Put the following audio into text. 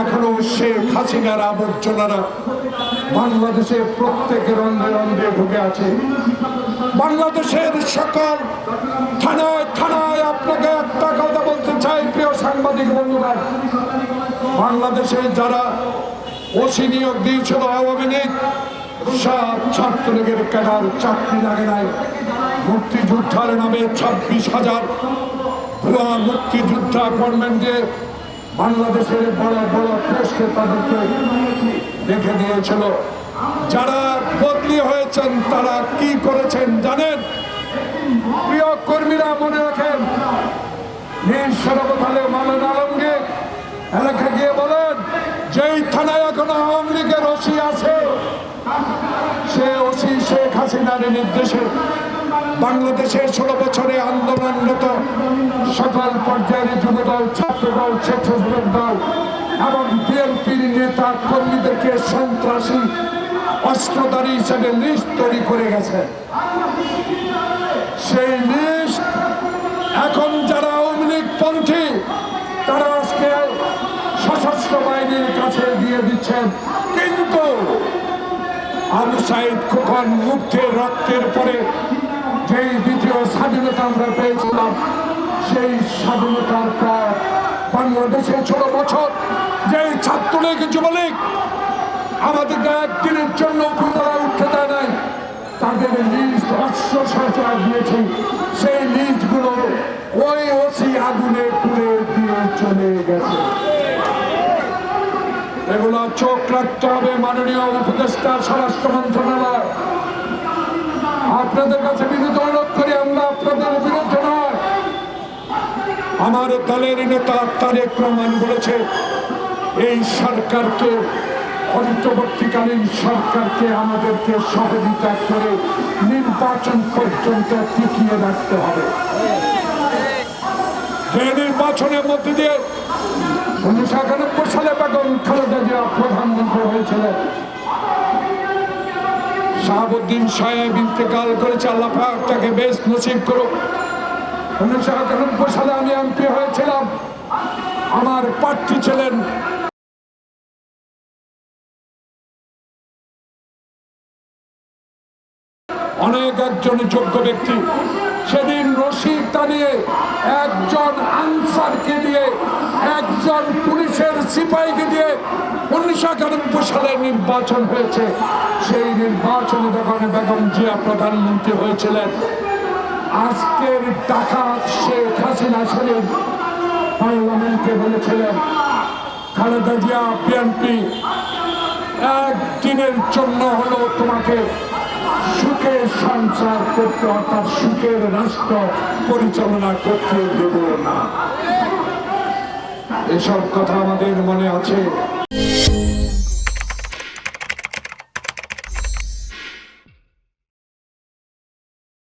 এখনও শেখ হাসিনার আবর্জনারা বাংলাদেশের প্রত্যেকের রন্ধে রন্ধে ঢুকে আছে। বাংলাদেশের সকল থানায় থানায় আপনাকে একটা কথা বলতে চাই, প্রিয় সাংবাদিক বন্ধুরা। বাংলাদেশে যারা ওসি নিয়োগ দিয়েছিল আওয়ামী লীগ সব ছাত্রলীগের ক্যাডার চাকরি লাগে নাই। মুক্তিযোদ্ধার নামে ছাব্বিশ হাজার ভুয়া মুক্তিযোদ্ধা গভর্নমেন্টে বাংলাদেশের বড় বড় পোস্টে তাদেরকে দেখে দিয়েছিল। যারা বদলি হয়েছেন, তারা কি করেছেন জানেন? প্রিয় কর্মীরা মনে রাখেন, নীল সরবতালে আলমগীর এলাকা গিয়ে বলেন, যেই থানায় এখন আওয়ামী লীগের ওসি আছে, সে ওসি শেখ হাসিনার নির্দেশে বাংলাদেশের ষোলো বছরে আন্দোলনরত সকল পর্যায়ের যুবদল ছাত্রদল, স্বেচ্ছাসেবক দল এবং বিএনপির নেতা কর্মীদেরকে সন্ত্রাসী, অস্ত্রধারী হিসেবে লিস্ট তৈরি করে গেছে। সেই লিস্ট এখন যারা আওয়ামী লীগ পন্থী, তারা আজকে সশস্ত্র বাহিনীর কাছে দিয়ে দিচ্ছেন। কিন্তু আবু সাইদ খোকন মুক্তের রক্তের পরে যেই দ্বিতীয় স্বাধীনতা আমরা পেয়েছিলাম সেই স্বাধীনতার পর বাংলাদেশে ছোট বছর যেই ছাত্রলীগ, যুবলীগ আমাদেরকে একদিনের জন্য উপজেলা উঠতে দেয় নাই, তাদের লিস্ট অশ্ব সরকার দিয়েছে। সেই লিস্টগুলো ওই ওসি আগুনে পুড়ে দিয়ে চলে গেছে। এগুলো চোখ রাখতে হবে মাননীয় উপদেষ্টা, স্বরাষ্ট্র মন্ত্রণালয়। আপনাদের কাছে বিরুদ্ধ অনুরোধ করি, আমরা আপনাদের আমার দলের নেতা তারেক রহমান বলেছে, এই সরকারকে, অন্তর্বর্তীকালীন সরকারকে আমাদেরকে সহযোগিতা করে নির্বাচন পর্যন্ত টিকিয়ে রাখতে হবে। যে নির্বাচনের মধ্যে দিয়ে উনিশশো একানব্বই সালে বেগম খালেদা জিয়া প্রধানমন্ত্রী হয়েছিলেন, শাহাবুদ্দিন সাহেব ইন্তেকাল করেছে, আল্লাহ তাকে বেশ নসিব করো উনিশশো একানব্বই সালে আমি এমপি হয়েছিলাম। আমার প্রার্থী ছিলেন অনেক একজন যোগ্য ব্যক্তি। সেদিন রশিদ টানিয়ে একজন আনসারকে দিয়ে, একজন পুলিশের সিপাহীকে দিয়ে উনিশশো একানব্বই সালে নির্বাচন হয়েছে। সেই নির্বাচনে যখন বেগম জিয়া প্রধানমন্ত্রী হয়েছিলেন আজকের ডাকাত শেখ হাসিনা শরীফ পার্লামেন্টে বলেছিলেন, খালেদা জিয়া বিএনপি একদিনের জন্য হলো তোমাকে সুখের সঞ্চার করতে অর্থাৎ সুখের রাষ্ট্র পরিচালনা করতে দেব না। এসব কথা আমাদের মনে আছে।